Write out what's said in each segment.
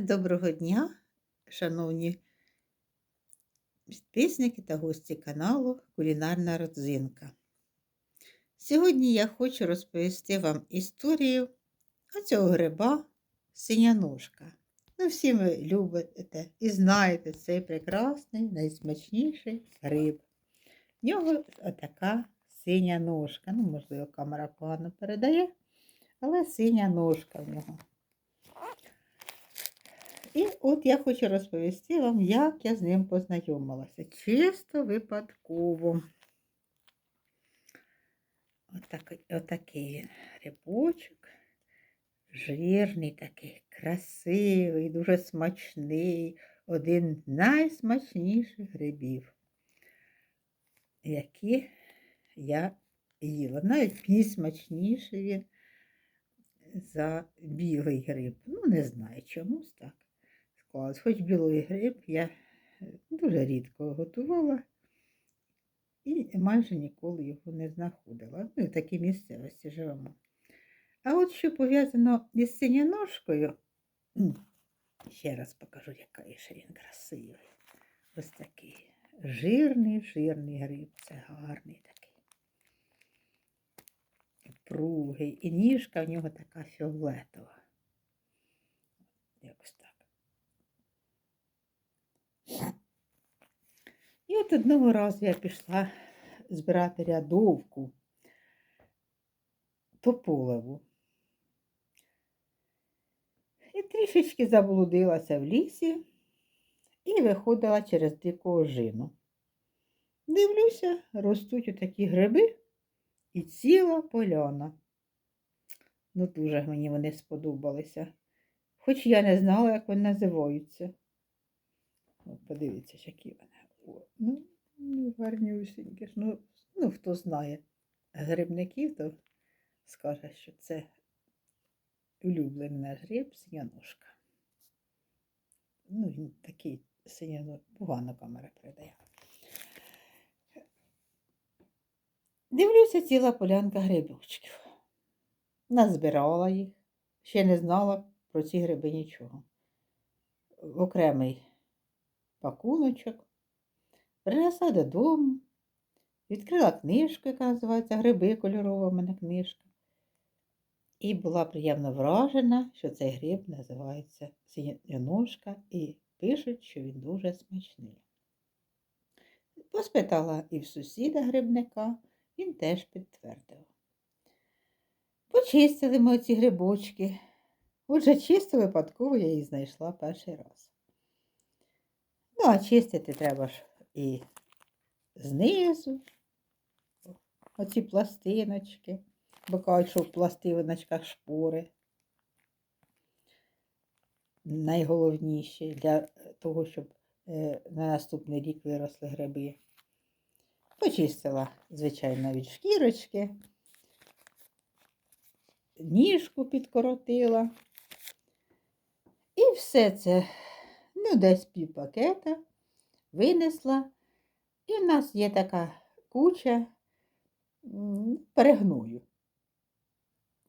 Доброго дня, шановні підписники та гості каналу Кулінарна родзинка. Сьогодні я хочу розповісти вам історію оцього гриба синяножка. Ну, всі ви любите і знаєте цей прекрасний, найсмачніший гриб. В нього отака синя ножка. Ну, можливо, камера погано передає, але синя ножка в нього. І от я хочу розповісти вам, як я з ним познайомилася. Чисто випадково. Отакий, отакий він грибочок. Жирний такий, красивий, дуже смачний, один з найсмачніших грибів, які я їла. Навіть смачніший він за білий гриб. Ну, не знаю чомусь так склалось. Хоч білий гриб я е, дуже рідко готувала і майже ніколи його не знаходила. Ми в такій місцевості живемо. А от що пов'язано із синяножкою, ще раз покажу, який ще він красивий. Ось такий жирний, жирний гриб, це гарний такий. Пругий. І ніжка в нього така фіолетова. Якось так. І от одного разу я пішла збирати рядовку тополеву. І трішечки заблудилася в лісі і виходила через дику ожину. Дивлюся, ростуть отакі гриби і ціла поляна. Ну, дуже мені вони сподобалися, хоч я не знала, як вони називаються. От подивіться, які вони. О, ну, ну, гарнюсінькі ж. Ну, ну, хто знає грибників, то скаже, що це улюблений наш гриб синяножка. Ну, він такий синяножка, погано камера передає. Дивлюся, ціла полянка грибочків. Назбирала їх, ще не знала про ці гриби нічого. Окремий пакуночок, принесла додому, відкрила книжку, яка називається Гриби кольорова в мене книжка. І була приємно вражена, що цей гриб називається синяножка і пишуть, що він дуже смачний. Поспитала і в сусіда грибника, він теж підтвердив. Почистили ми ці грибочки. Отже, чисто випадково я їх знайшла перший раз. Ну, а чистити треба ж і знизу оці пластиночки, бо кажуть, що в пластиночках шпори. Найголовніші для того, щоб е, на наступний рік виросли гриби. Почистила, звичайно, від шкірочки, ніжку підкоротила. І все це ну, десь пів пакета винесла. І в нас є така куча перегною.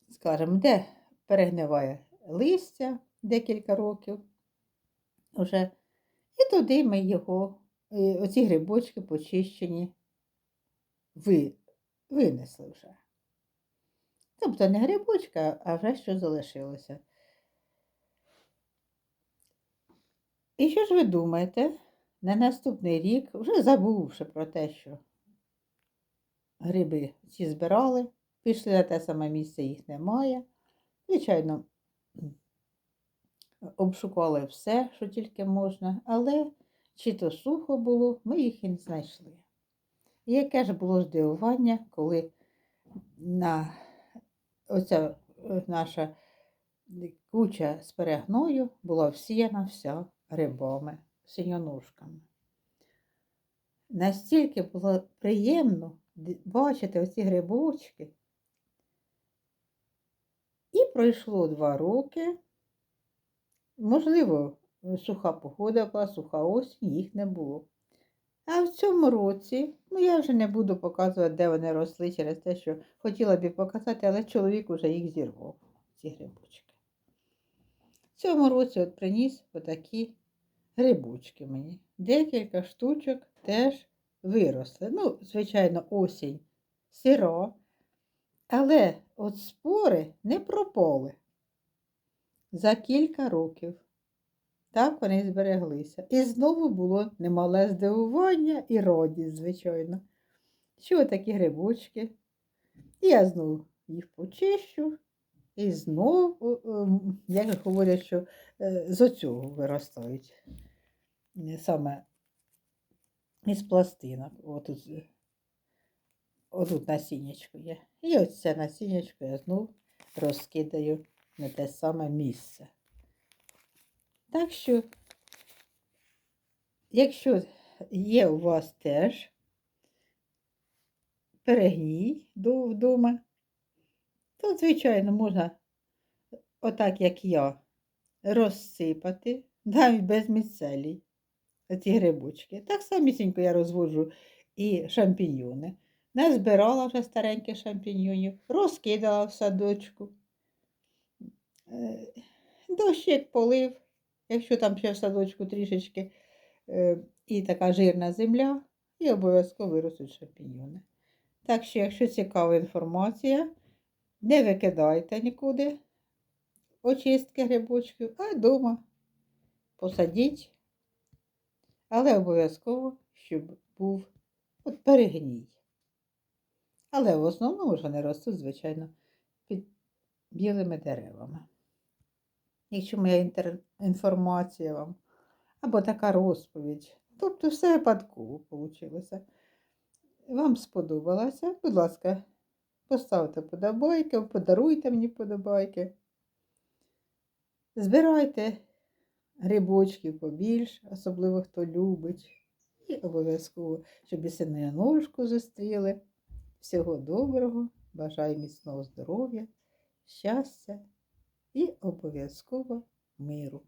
Скажемо, де перегниває листя декілька років вже. І туди ми його, оці грибочки почищені, ви, винесли вже. Тобто не грибочка, а вже що залишилося. І що ж ви думаєте, на наступний рік, вже забувши про те, що гриби ці збирали, пішли на те саме місце, їх немає. Звичайно, обшукали все, що тільки можна, але чи то сухо було, ми їх і не знайшли. І яке ж було здивування, коли на оця е, наша куча з перегною була всіяна вся грибами, синьоножками. Настільки було приємно бачити оці грибочки. І пройшло два роки. Можливо, суха погода була, суха осінь, їх не було. А в цьому році, ну я вже не буду показувати, де вони росли через те, що хотіла б показати, але чоловік уже їх зірвав, ці грибочки. В цьому році от приніс отакі грибочки мені. Декілька штучок теж виросли. Ну, звичайно, осінь сиро, але от спори не пропали за кілька років. Так вони збереглися. І знову було немале здивування і радість, звичайно. Що такі грибочки? І я знову їх почищу. І знову, ем, як говорять, що е, з оцього виростають. Е, Саме із пластинок. Отут, е, отут насіннячко є. І ось це насіннячко я знову розкидаю на те саме місце. Так що, якщо є у вас теж перегній вдома, то, звичайно, можна, отак як я, розсипати, навіть без міцелій, ці грибочки. Так самісінько я розводжу і шампіньйони. Назбирала вже стареньких шампіньйонів, розкидала в садочку. Е, Дощик полив, якщо там ще в садочку трішечки е, і така жирна земля, і обов'язково виростуть шампіньйони. Так що, якщо цікава інформація, не викидайте нікуди очистки грибочків, а вдома посадіть. Але обов'язково, щоб був от перегній. Але в основному ж вони ростуть, звичайно, під білими деревами. Якщо моя інтер... інформація вам, або така розповідь, тобто все випадково вийшло. Вам сподобалося, будь ласка, поставте подобайки, подаруйте мені подобайки. Збирайте грибочків побільше, особливо хто любить. І обов'язково, щоб і синою ножку зустріли. Всього доброго, бажаю міцного здоров'я, щастя і обов'язково миру.